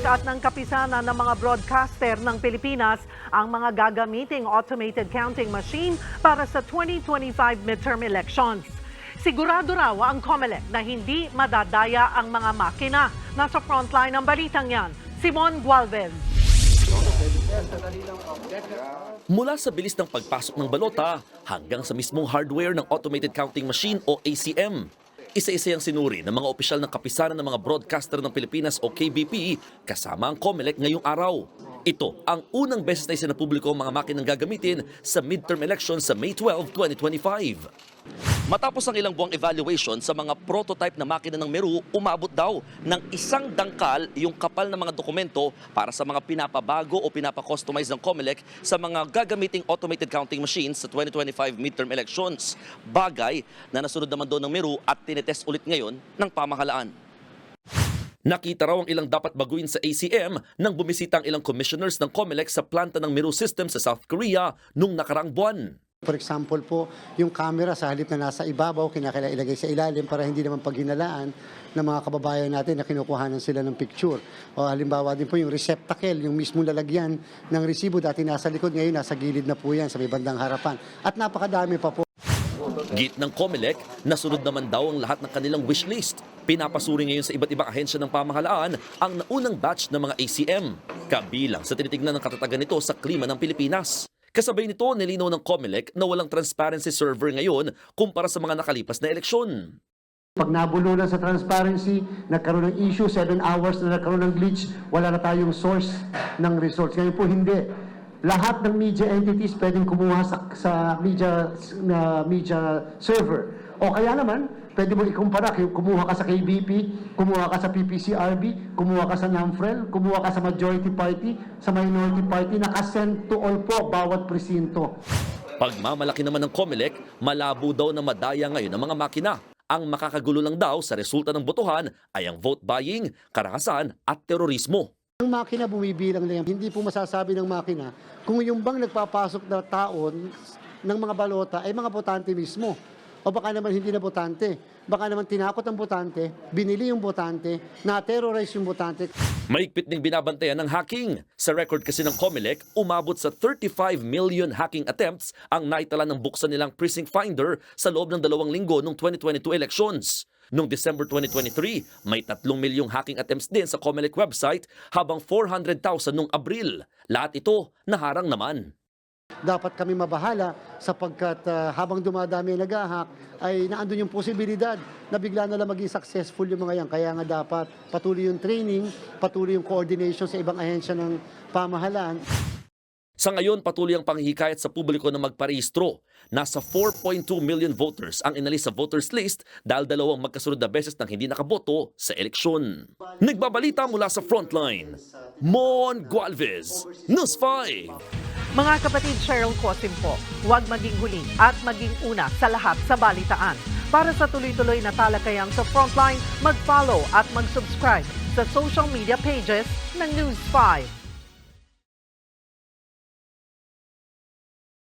COMELEC at ng kapisanan ng mga broadcaster ng Pilipinas ang mga gagamiting automated counting machine para sa 2025 midterm elections. Sigurado raw ang COMELEC na hindi madadaya ang mga makina. Nasa frontline ng balitang yan, Simon Gualvez. Mula sa bilis ng pagpasok ng balota hanggang sa mismong hardware ng Automated Counting Machine o ACM. Isa-isa yung sinuri ng mga opisyal ng kapisanan ng mga broadcaster ng Pilipinas o KBP kasama ang COMELEC ngayong araw. Ito ang unang beses na isa na publiko ang mga makinang gagamitin sa midterm elections sa May 12, 2025. Matapos ang ilang buwang evaluation sa mga prototype na makina ng Meru, umabot daw ng isang dangkal yung kapal ng mga dokumento para sa mga pinapabago o pinapakustomize ng COMELEC sa mga gagamiting automated counting machines sa 2025 midterm elections. Bagay na nasunod naman doon ng Meru at tinetest ulit ngayon ng pamahalaan. Nakita raw ang ilang dapat baguhin sa ACM nang bumisita ang ilang commissioners ng COMELEC sa planta ng Meru System sa South Korea nung nakaraang buwan. For example po, yung camera sa halip na nasa ibabaw, kinakailangan ilagay sa ilalim para hindi naman paghinalaan ng mga kababayan natin na kinukuhanan sila ng picture. O halimbawa din po yung receptacle, yung mismong lalagyan ng resibo, dati nasa likod, ngayon nasa gilid na po yan sa may bandang harapan. At napakadami pa po. Git ng COMELEC, nasunod naman daw ang lahat ng kanilang wishlist. Pinapasuri ngayon sa iba't ibang ahensya ng pamahalaan ang naunang batch ng mga ACM, kabilang sa tinitignan ng katatagan nito sa klima ng Pilipinas. Kasabay nito, nilinaw ng COMELEC na walang transparency server ngayon kumpara sa mga nakalipas na eleksyon. Pag nabulunan sa transparency, nagkaroon ng issue, 7 hours na nagkaroon ng glitch, wala na tayong source ng results. Ngayon po hindi. Lahat ng media entities pwedeng kumuha sa, sa media, na media server. O kaya naman, pwede mo ikumpara, kumuha ka sa KBP, kumuha ka sa PPCRB, kumuha ka sa NAMFREL, kumuha ka sa majority party, sa minority party, nakasend to all po bawat presinto. Pagmamalaki naman ng COMELEC, malabo daw na madaya ngayon ang mga makina. Ang makakagulo lang daw sa resulta ng botohan ay ang vote buying, karahasan at terorismo. Ang makina bumibilang na yan. Hindi po masasabi ng makina kung yung bang nagpapasok na taon ng mga balota ay mga botante mismo. O baka naman hindi na botante. Baka naman tinakot ang botante, binili yung botante, na-terrorize yung botante. Maigpit ding binabantayan ng hacking. Sa record kasi ng COMELEC, umabot sa 35 million hacking attempts ang naitala ng buksan nilang precinct finder sa loob ng dalawang linggo ng 2022 elections. Noong December 2023, may 3 milyong hacking attempts din sa COMELEC website habang 400,000 noong Abril. Lahat ito naharang naman. Dapat kami mabahala sapagkat ah, habang dumadami ang nag-ahak, ay naandun yung posibilidad na bigla na lang maging successful yung mga yan. Kaya nga dapat patuloy yung training, patuloy yung coordination sa ibang ahensya ng pamahalaan. Sa ngayon, patuloy ang panghihikayat sa publiko na magparehistro. Nasa 4.2 million voters ang inalis sa voters list dahil dalawang magkasunod na beses nang hindi nakaboto sa eleksyon. Nagbabalita mula sa frontline, Mon Gualvez, News 5. Mga kapatid Cheryl Cosim po, huwag maging huli at maging una sa lahat sa balitaan. Para sa tuloy-tuloy na talakayang sa Frontline, mag-follow at mag-subscribe sa social media pages ng News 5.